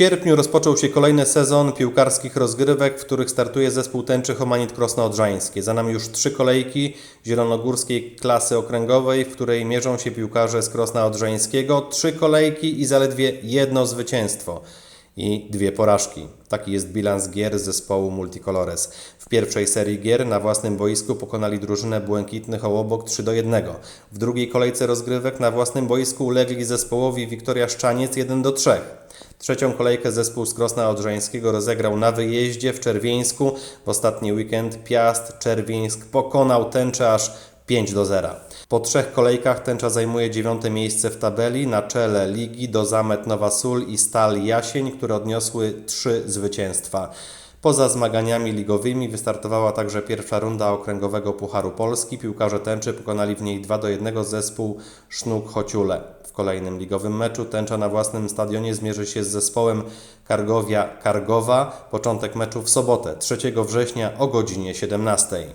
sierpniu rozpoczął się kolejny sezon piłkarskich rozgrywek, w których startuje zespół tęczy Homanit Krosno Odrzańskie. Za nami już trzy kolejki zielonogórskiej klasy okręgowej, w której mierzą się piłkarze z Krosna Odrzańskiego. Trzy kolejki i zaledwie jedno zwycięstwo i dwie porażki. Taki jest bilans gier zespołu Multicolores. W pierwszej serii gier na własnym boisku pokonali drużynę Błękitnych Ołobok 3 do 1. W drugiej kolejce rozgrywek na własnym boisku ulegli zespołowi Wiktoria Szczaniec 1 do 3. Trzecią kolejkę zespół z Krosna Odrzańskiego rozegrał na wyjeździe w Czerwieńsku. W ostatni weekend Piast Czerwieńsk pokonał tęczę aż 5 do 0. Po trzech kolejkach tęcza zajmuje dziewiąte miejsce w tabeli. Na czele ligi do Zamet Nowa Sól i Stal Jasień, które odniosły trzy zwycięstwa. Poza zmaganiami ligowymi wystartowała także pierwsza runda okręgowego Pucharu Polski. Piłkarze tęczy pokonali w niej 2 do 1 zespół Sznuk Chociule. W kolejnym ligowym meczu tęcza na własnym stadionie zmierzy się z zespołem Kargowia Kargowa. Początek meczu w sobotę 3 września o godzinie 17.